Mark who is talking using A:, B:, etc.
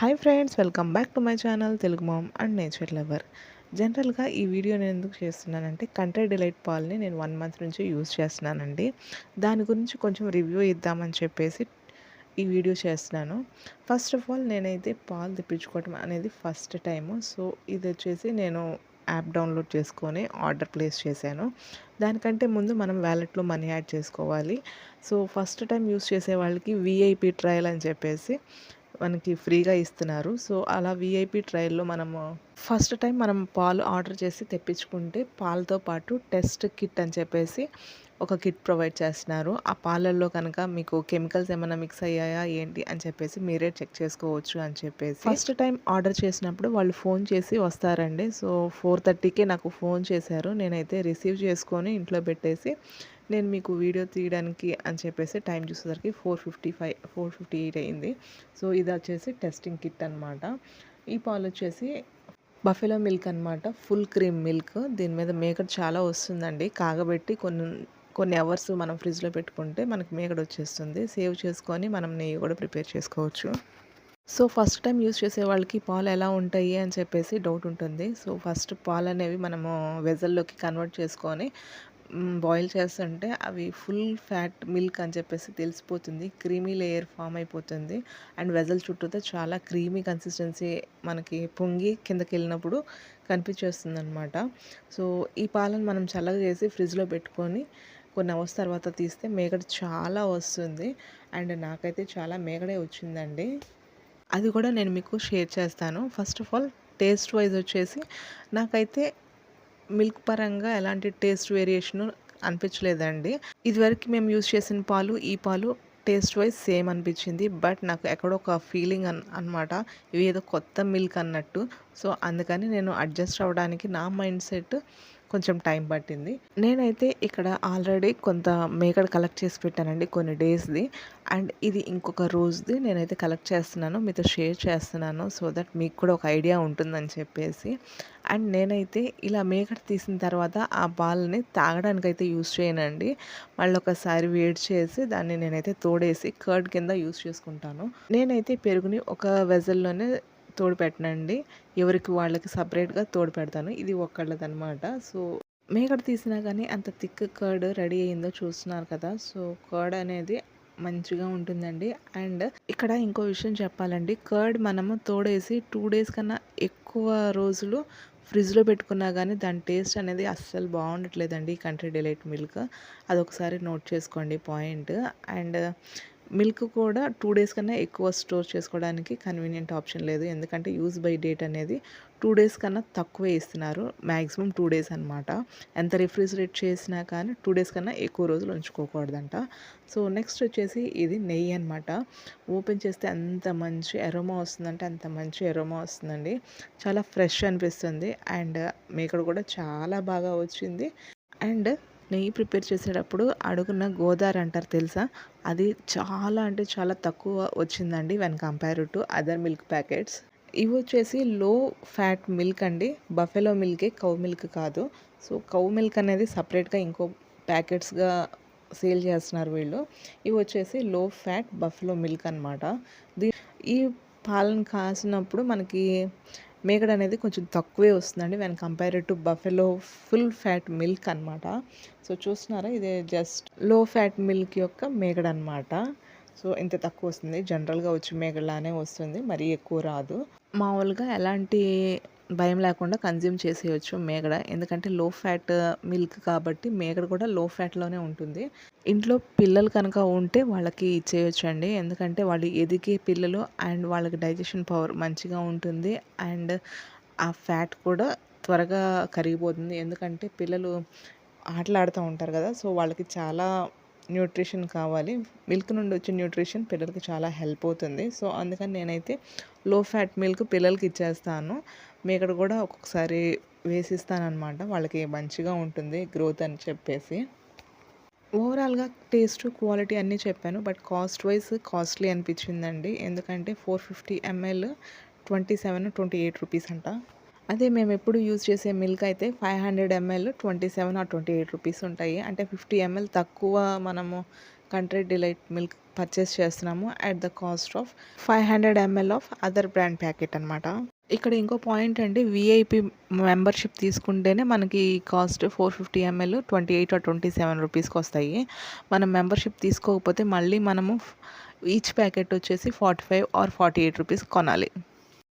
A: Hi friends welcome back to my channel Telugu mom and nature lover. జనరల్గా ఈ video నేను ఎందుకు చేస్తున్నానంటే కంట్రీ డిలైట్ పాల్ని నేను వన్ మంత్ నుంచి యూస్ చేస్తున్నానండి. దాని గురించి కొంచెం రివ్యూ ఇద్దామని చెప్పేసి ఈ వీడియో చేస్తున్నాను. ఫస్ట్ ఆఫ్ ఆల్ నేనైతే పాలు తెప్పించుకోవటం అనేది ఫస్ట్ టైము. సో ఇది వచ్చేసి నేను యాప్ డౌన్లోడ్ చేసుకొని ఆర్డర్ ప్లేస్ చేశాను. దానికంటే ముందు మనం వ్యాలెట్లో మనీ యాడ్ చేసుకోవాలి. సో ఫస్ట్ టైం యూస్ చేసే వాళ్ళకి విఐపి ట్రయల్ అని చెప్పేసి మనకి ఫ్రీగా ఇస్తున్నారు. సో అలా విఐపి ట్రయల్లో మనము ఫస్ట్ టైం మనం పాలు ఆర్డర్ చేసి తెప్పించుకుంటే పాలతో పాటు టెస్ట్ కిట్ అని చెప్పేసి ఒక కిట్ ప్రొవైడ్ చేస్తున్నారు. ఆ పాలల్లో కనుక మీకు కెమికల్స్ ఏమైనా మిక్స్ అయ్యాయా ఏంటి అని చెప్పేసి మీరే చెక్ చేసుకోవచ్చు అని చెప్పేసి. ఫస్ట్ టైం ఆర్డర్ చేసినప్పుడు వాళ్ళు ఫోన్ చేసి వస్తారండి. సో ఫోర్ థర్టీకే నాకు ఫోన్ చేశారు. నేనైతే రిసీవ్ చేసుకొని ఇంట్లో పెట్టేసి నేను మీకు వీడియో తీయడానికి అని చెప్పేసి టైం చూసేసరికి four fifty five four fifty eight అయింది. సో ఇది వచ్చేసి టెస్టింగ్ కిట్ అనమాట ఈ పాలు వచ్చేసి బఫెలో మిల్క్ అనమాట ఫుల్ క్రీమ్ మిల్క్. దీని మీద మేకడ్ చాలా వస్తుందండి. కాగబెట్టి కొన్ని కొన్ని అవర్స్ మనం ఫ్రిడ్జ్లో పెట్టుకుంటే మనకి మేకడ వచ్చేస్తుంది. సేవ్ చేసుకొని మనం నెయ్యి కూడా ప్రిపేర్ చేసుకోవచ్చు. సో ఫస్ట్ టైం యూస్ చేసే వాళ్ళకి పాలు ఎలా ఉంటాయి అని చెప్పేసి డౌట్ ఉంటుంది. సో ఫస్ట్ పాలు అనేవి మనము వెజల్లోకి కన్వర్ట్ చేసుకొని బాయిల్ చేస్తుంటే అవి ఫుల్ ఫ్యాట్ మిల్క్ అని చెప్పేసి తెలిసిపోతుంది. క్రీమీ లేయర్ ఫామ్ అయిపోతుంది. అండ్ వెజల్ చుట్టూతో చాలా క్రీమీ కన్సిస్టెన్సీ మనకి పొంగి కిందకి వెళ్ళినప్పుడు కనిపించేస్తుంది అనమాట సో ఈ పాలను మనం చల్లగా చేసి ఫ్రిడ్జ్లో పెట్టుకొని కొన్ని అవర్స్ తర్వాత తీస్తే మేకడ చాలా వస్తుంది. అండ్ నాకైతే చాలా మేకడే వచ్చిందండి. అది కూడా నేను మీకు షేర్ చేస్తాను. First of all taste wise వచ్చేసి నాకైతే మిల్క్ పరంగా ఎలాంటి టేస్ట్ వేరియేషన్ అనిపించలేదండి. ఇదివరకు మేము యూజ్ చేసిన పాలు ఈ పాలు టేస్ట్ వైజ్ సేమ్ అనిపించింది. బట్ నాకు ఎక్కడో ఒక ఫీలింగ్ అన్ అనమాట ఇవి ఏదో కొత్త మిల్క్ అన్నట్టు. సో అందుకని నేను అడ్జస్ట్ అవ్వడానికి నా మైండ్ సెట్ కొంచెం టైం పట్టింది. నేనైతే ఇక్కడ ఆల్రెడీ కొంత మేకడ్ కలెక్ట్ చేసి పెట్టానండి కొన్ని డేస్ది. అండ్ ఇది ఇంకొక రోజుది నేనైతే కలెక్ట్ చేస్తున్నాను. మీతో షేర్ చేస్తున్నాను సో దట్ మీకు కూడా ఒక ఐడియా ఉంటుందని చెప్పేసి. అండ్ నేనైతే ఇలా మేకడ్ తీసిన తర్వాత ఆ బాల్ని తాగడానికి అయితే యూస్ చేయనండి. మళ్ళీ ఒకసారి వేడి చేసి దాన్ని నేనైతే తోడేసి కర్డ్ కింద యూస్ చేసుకుంటాను. నేనైతే పెరుగుని ఒక వెజల్లోనే తోడు పెట్టనండి ఎవరికి వాళ్ళకి సపరేట్గా తోడు పెడతాను ఇది ఒక్కళ్ళదనమాట. సో మేకడ తీసినా కానీ అంత థిక్ కర్డ్ రెడీ అయిందో చూస్తున్నారు కదా! సో కర్డ్ అనేది మంచిగా ఉంటుందండి. అండ్ ఇక్కడ ఇంకో విషయం చెప్పాలండి. కర్డ్ మనము తోడేసి టూ డేస్ కన్నా ఎక్కువ రోజులు ఫ్రిడ్జ్లో పెట్టుకున్నా కానీ దాని టేస్ట్ అనేది అస్సలు బాగుండట్లేదండి కంట్రీ డిలైట్ మిల్క్. అదొకసారి నోట్ చేసుకోండి పాయింట్. అండ్ మిల్క్ కూడా టూ డేస్ కన్నా ఎక్కువ స్టోర్ చేసుకోవడానికి కన్వీనియంట్ ఆప్షన్ లేదు. ఎందుకంటే యూజ్ బై డేట్ అనేది టూ డేస్ కన్నా తక్కువే ఇస్తున్నారు. మ్యాక్సిమం టూ డేస్ అనమాట ఎంత రిఫ్రిజిరేట్ చేసినా కానీ టూ డేస్ కన్నా ఎక్కువ రోజులు ఉంచుకోకూడదంట. సో నెక్స్ట్ వచ్చేసి ఇది నెయ్యి అనమాట ఓపెన్ చేస్తే అంత మంచి ఎరోమా వస్తుందంటే అంత మంచి ఎరోమా వస్తుందండి. చాలా ఫ్రెష్ అనిపిస్తుంది. అండ్ మేకడ కూడా చాలా బాగా వచ్చింది. అండ్ నెయ్యి ప్రిపేర్ చేసేటప్పుడు అడుగున గోదావరి అంటారు తెలుసా? అది చాలా అంటే చాలా తక్కువ వచ్చిందండి when compare to other milk packets ఇవి వచ్చేసి లో ఫ్యాట్ మిల్క్ అండి. బఫెలో మిల్కే కౌ మిల్క్ కాదు. సో కౌ మిల్క్ అనేది సపరేట్గా ఇంకో ప్యాకెట్స్గా సేల్ చేస్తున్నారు వీళ్ళు. ఇవి వచ్చేసి లో ఫ్యాట్ బఫెలో మిల్క్ అనమాట దీ ఈ పాలను కాసినప్పుడు మనకి మేకడ అనేది కొంచెం తక్కువే వస్తుందండి. When compare to buffalo full fat milk అనమాట సో చూస్తున్నారా? ఇది జస్ట్లో ఫ్యాట్ మిల్క్ యొక్క మేకడ అనమాట సో ఇంత తక్కువ వస్తుంది. జనరల్గా వచ్చి మేకడ్లానే వస్తుంది. మరీ ఎక్కువ రాదు. మామూలుగా ఎలాంటి భయం లేకుండా కన్జ్యూమ్ చేసేయచ్చు మేగడ. ఎందుకంటే లో ఫ్యాట్ మిల్క్ కాబట్టి మేగడ కూడా లో ఫ్యాట్లోనే ఉంటుంది. ఇంట్లో పిల్లలు కనుక ఉంటే వాళ్ళకి ఇచ్చేయచ్చు అండి ఎందుకంటే వాళ్ళు ఎదిగే పిల్లలు అండ్ వాళ్ళకి డైజెషన్ పవర్ మంచిగా ఉంటుంది. అండ్ ఆ ఫ్యాట్ కూడా త్వరగా కరిగిపోతుంది. ఎందుకంటే పిల్లలు ఆటలాడుతూ ఉంటారు కదా సో వాళ్ళకి చాలా న్యూట్రిషన్ కావాలి. మిల్క్ నుండి వచ్చే న్యూట్రిషన్ పిల్లలకి చాలా హెల్ప్ అవుతుంది. సో అందుకని నేనైతే లో ఫ్యాట్ మిల్క్ పిల్లలకి ఇచ్చేస్తాను. మేకడ కూడా ఒక్కొక్కసారి వేసిస్తానమాట వాళ్ళకి మంచిగా ఉంటుంది గ్రోత్ అని చెప్పేసి. ఓవరాల్గా టేస్ట్ క్వాలిటీ అన్నీ చెప్పాను. బట్ కాస్ట్ వైజ్ కాస్ట్లీ అనిపించిందండి. ఎందుకంటే four fifty ML twenty seven twenty eight rupees అంట. అదే మేము ఎప్పుడు యూజ్ చేసే మిల్క్ అయితే five hundred ML twenty seven or twenty eight rupees ఉంటాయి. అంటే ఫిఫ్టీ ఎంఎల్ తక్కువ మనము కంట్రీ డిలైట్ మిల్క్ పర్చేస్ చేస్తున్నాము at the cost of five hundred ML of other brand packet అనమాట ఇక్కడ ఇంకో పాయింట్ అండి విఐపి మెంబర్షిప్ తీసుకుంటేనే మనకి cost four fifty ML twenty eight or twenty seven రూపీస్కి వస్తాయి. మనం మెంబర్షిప్ తీసుకోకపోతే మళ్ళీ మనము ఈచ్ ప్యాకెట్ వచ్చేసి forty five or forty eight rupees కొనాలి.